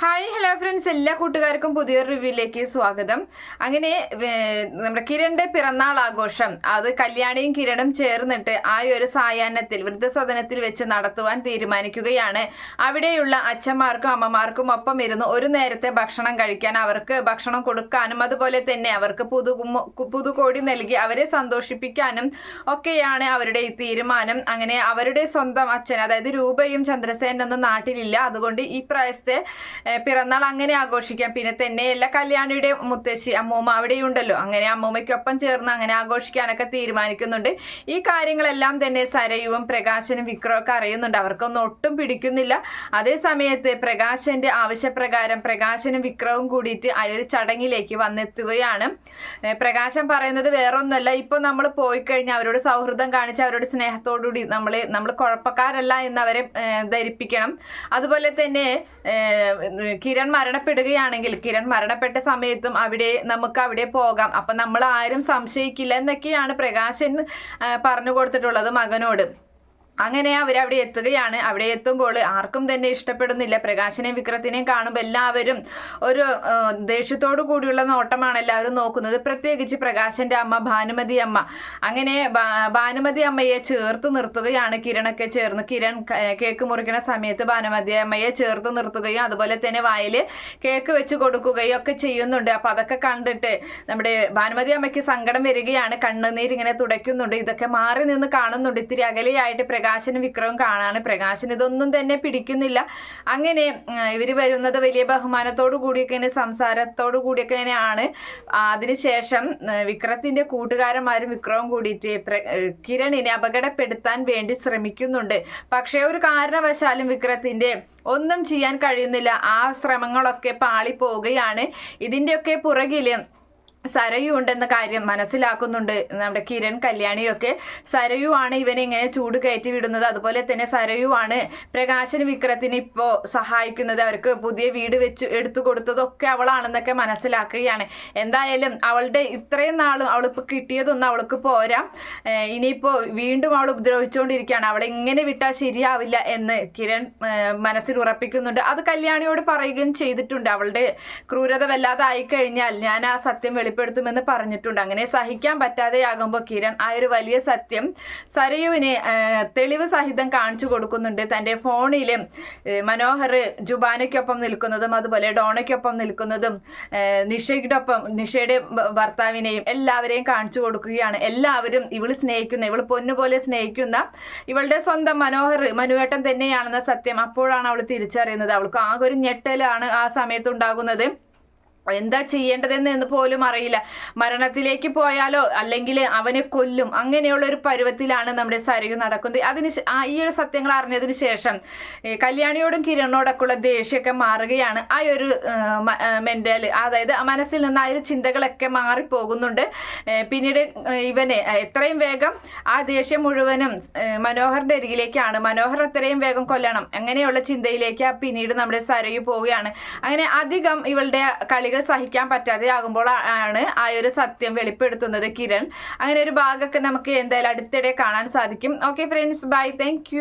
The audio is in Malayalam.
ഹായ് ഹലോ ഫ്രണ്ട്സ് എല്ലാ കൂട്ടുകാർക്കും പുതിയൊരു റിവ്യൂയിലേക്ക് സ്വാഗതം. അങ്ങനെ നമ്മുടെ കിരണിന്റെ പിറന്നാൾ ആഘോഷം അത് കല്യാണിയും കിരണും ചേർന്നിട്ട് ആ ഒരു സായാഹ്നത്തിൽ വൃദ്ധസദനത്തിൽ വെച്ച് നടത്തുവാൻ തീരുമാനിക്കുകയാണ്. അവിടെയുള്ള അച്ഛന്മാർക്കും അമ്മമാർക്കും ഒപ്പം ഇരുന്ന് ഒരു നേരത്തെ ഭക്ഷണം കഴിക്കാൻ അവർക്ക് ഭക്ഷണം കൊടുക്കാനും അതുപോലെ തന്നെ അവർക്ക് പുതു പുതുകോടി നൽകി അവരെ സന്തോഷിപ്പിക്കാനും ഒക്കെയാണ് അവരുടെ ഈ തീരുമാനം. അങ്ങനെ അവരുടെ സ്വന്തം അച്ഛൻ അതായത് രൂപയും ചന്ദ്രസേനൊന്നും നാട്ടിലില്ല. അതുകൊണ്ട് ഈ പ്രായത്തെ പിറന്നാൾ അങ്ങനെ ആഘോഷിക്കാം. പിന്നെ തന്നെ തന്നെയല്ല കല്യാണിയുടെ മുത്തശ്ശി അമ്മൂമ്മ അവിടെയുണ്ടല്ലോ. അങ്ങനെ അമ്മൂമ്മയ്ക്കൊപ്പം ചേർന്ന് അങ്ങനെ ആഘോഷിക്കാനൊക്കെ തീരുമാനിക്കുന്നുണ്ട്. ഈ കാര്യങ്ങളെല്ലാം തന്നെ സരയുവും പ്രകാശനും വിക്രമൊക്കെ അറിയുന്നുണ്ട്. അവർക്കൊന്നും ഒട്ടും പിടിക്കുന്നില്ല. അതേ സമയത്ത് പ്രകാശന്റെ ആവശ്യപ്രകാരം പ്രകാശനും വിക്രവും കൂടിയിട്ട് ആ ഒരു ചടങ്ങിലേക്ക് വന്നെത്തുകയാണ്. പ്രകാശം പറയുന്നത് വേറൊന്നുമല്ല ഇപ്പൊ നമ്മൾ പോയി കഴിഞ്ഞാൽ അവരോട് സൗഹൃദം കാണിച്ച് അവരോട് സ്നേഹത്തോടുകൂടി നമ്മൾ നമ്മൾ കുഴപ്പക്കാരല്ല എന്ന് അവരെ ധരിപ്പിക്കണം. അതുപോലെ തന്നെ കിരൺ മരണപ്പെടുകയാണെങ്കിൽ കിരൺ മരണപ്പെട്ട സമയത്തും അവിടെ നമുക്ക് അവിടെ പോകാം. അപ്പൊ നമ്മൾ ആരും സംശയിക്കില്ല എന്നൊക്കെയാണ് പ്രകാശൻ പറഞ്ഞു കൊടുത്തിട്ടുള്ളത് മകനോട്. അങ്ങനെ അവരവിടെ എത്തുകയാണ്. അവിടെ എത്തുമ്പോൾ ആർക്കും തന്നെ ഇഷ്ടപ്പെടുന്നില്ല. പ്രകാശനെയും വിക്രത്തിനെയും കാണുമ്പോൾ എല്ലാവരും ഒരു ദേഷ്യത്തോടു കൂടിയുള്ള നോട്ടമാണ് എല്ലാവരും നോക്കുന്നത്. പ്രത്യേകിച്ച് പ്രകാശന്റെ അമ്മ ഭാനുമതി അമ്മ. അങ്ങനെ ഭാനുമതി അമ്മയെ ചേർത്ത് നിർത്തുകയാണ്. കിരണൊക്കെ ചേർന്ന് കിരൺ കേക്ക് മുറിക്കുന്ന സമയത്ത് ഭാനുമതി അമ്മയെ ചേർത്ത് നിർത്തുകയും അതുപോലെ തന്നെ വായിൽ കേക്ക് വെച്ച് കൊടുക്കുകയും ഒക്കെ ചെയ്യുന്നുണ്ട്. അപ്പൊ അതൊക്കെ കണ്ടിട്ട് നമ്മുടെ ഭാനുമതി അമ്മയ്ക്ക് സങ്കടം വരികയാണ്. കണ്ണുനീരിങ്ങനെ തുടയ്ക്കുന്നുണ്ട്. ഇതൊക്കെ മാറി നിന്ന് കാണുന്നുണ്ട്. ഇത്തിരി അകലെയായിട്ട് പ്രകാശനും വിക്രവും കാണാണ്. പ്രകാശൻ ഇതൊന്നും തന്നെ പിടിക്കുന്നില്ല. അങ്ങനെ ഇവർ വരുന്നത് വലിയ ബഹുമാനത്തോടു കൂടിയൊക്കെ സംസാരത്തോടു കൂടിയൊക്കെ ആണ് അതിനുശേഷം വിക്രത്തിന്റെ കൂട്ടുകാരന്മാരും വിക്രവും കൂടിയിട്ട് കിരണിനെ അപകടപ്പെടുത്താൻ വേണ്ടി ശ്രമിക്കുന്നുണ്ട്. പക്ഷേ ഒരു കാരണവശാലും വിക്രത്തിന്റെ ഒന്നും ചെയ്യാൻ കഴിയുന്നില്ല. ആ ശ്രമങ്ങളൊക്കെ പാളി പോവുകയാണ് ഇതിന്റെയൊക്കെ പുറകിൽ സരയു ഉണ്ടെന്ന കാര്യം മനസ്സിലാക്കുന്നുണ്ട്. നമ്മുടെ കിരൺ കല്യാണിയൊക്കെ സരയു ആണ് ഇവനെ ഇങ്ങനെ ചൂട് കയറ്റി വിടുന്നത്. അതുപോലെ തന്നെ സരയു ആണ് പ്രകാശൻ വിക്രത്തിന് ഇപ്പോ സഹായിക്കുന്നത്. അവർക്ക് പുതിയ വീട് വെച്ച് എടുത്തു കൊടുത്തതൊക്കെ അവളാണെന്നൊക്കെ മനസ്സിലാക്കുകയാണ്. എന്തായാലും അവളുടെ ഇത്രയും നാളും അവളിപ്പോ കിട്ടിയതൊന്നും അവൾക്ക് പോരാ. ഇനിയിപ്പോൾ ഇനിയിപ്പോ വീണ്ടും അവൾ ഉപദ്രവിച്ചുകൊണ്ടിരിക്കുകയാണ്. അവളെ ഇങ്ങനെ വിട്ടാൽ ശരിയാവില്ല എന്ന് കിരൺ മനസ്സിൽ ഉറപ്പിക്കുന്നുണ്ട്. അത് കല്യാണിയോട് പറയുകയും ചെയ്തിട്ടുണ്ട്. അവളുടെ ക്രൂരത വല്ലാതെ ആയി കഴിഞ്ഞാൽ ഞാൻ ആ സത്യം വെളിപ്പെടുത്തുമെന്ന് പറഞ്ഞിട്ടുണ്ട്. അങ്ങനെ സഹിക്കാൻ പറ്റാതെയാകുമ്പോൾ കിരൺ ആ ഒരു വലിയ സത്യം സരയുവിന് തെളിവ് സഹിതം കാണിച്ചു കൊടുക്കുന്നുണ്ട്. തന്റെ ഫോണിൽ മനോഹർ ജുബാനയ്ക്കൊപ്പം നിൽക്കുന്നതും അതുപോലെ ഡോണയ്ക്കൊപ്പം നിൽക്കുന്നതും നിഷയ്ക്കൊപ്പം നിഷയുടെ ഭർത്താവിനെയും എല്ലാവരെയും കാണിച്ചു കൊടുക്കുകയാണ്. എല്ലാവരും ഇവൾ സ്നേഹിക്കുന്ന ഇവൾ പൊന്നുപോലെ സ്നേഹിക്കുന്ന ഇവളുടെ സ്വന്തം മനോഹർ മനുവേട്ടൻ തന്നെയാണെന്ന സത്യം അപ്പോഴാണ് അവൾ തിരിച്ചറിയുന്നത്. അവൾക്ക് ആകെ ഒരു ഞെട്ടലാണ് ആ സമയത്ത് ഉണ്ടാകുന്നത്. എന്താ ചെയ്യേണ്ടതെന്ന് പോലും അറിയില്ല. മരണത്തിലേക്ക് പോയാലോ അല്ലെങ്കിൽ അവനെ കൊല്ലും. അങ്ങനെയുള്ള ഒരു പരുവത്തിലാണ് നമ്മുടെ സരയു നടക്കുന്നത്. അതിന് ഈ ഒരു സത്യങ്ങൾ അറിഞ്ഞതിന് ശേഷം കല്യാണിയോടും കിരണോടൊക്കെയുള്ള ദേഷ്യമൊക്കെ മാറുകയാണ്. ആ ഒരു മെന്റൽ അതായത് മനസ്സിൽ നിന്ന് ആ ഒരു ചിന്തകളൊക്കെ മാറിപ്പോകുന്നുണ്ട്. പിന്നീട് ഇവനെ എത്രയും വേഗം ആ ദേഷ്യം മുഴുവനും മനോഹറിന്റെ അരികിലേക്കാണ്. മനോഹർ എത്രയും വേഗം കൊല്ലണം. അങ്ങനെയുള്ള ചിന്തയിലേക്ക് പിന്നീട് നമ്മുടെ സരയു പോവുകയാണ്. അങ്ങനെ അധികം ഇവളുടെ കളികൾ സഹിക്കാൻ പറ്റാതെ ആകുമ്പോൾ ആണ് ആ ഒരു സത്യം വെളിപ്പെടുത്തുന്നത് കിരൺ. അങ്ങനെ ഒരു ഭാഗമൊക്കെ നമുക്ക് എന്തായാലും അടുത്തിടെ കാണാൻ സാധിക്കും. Okay friends bye thank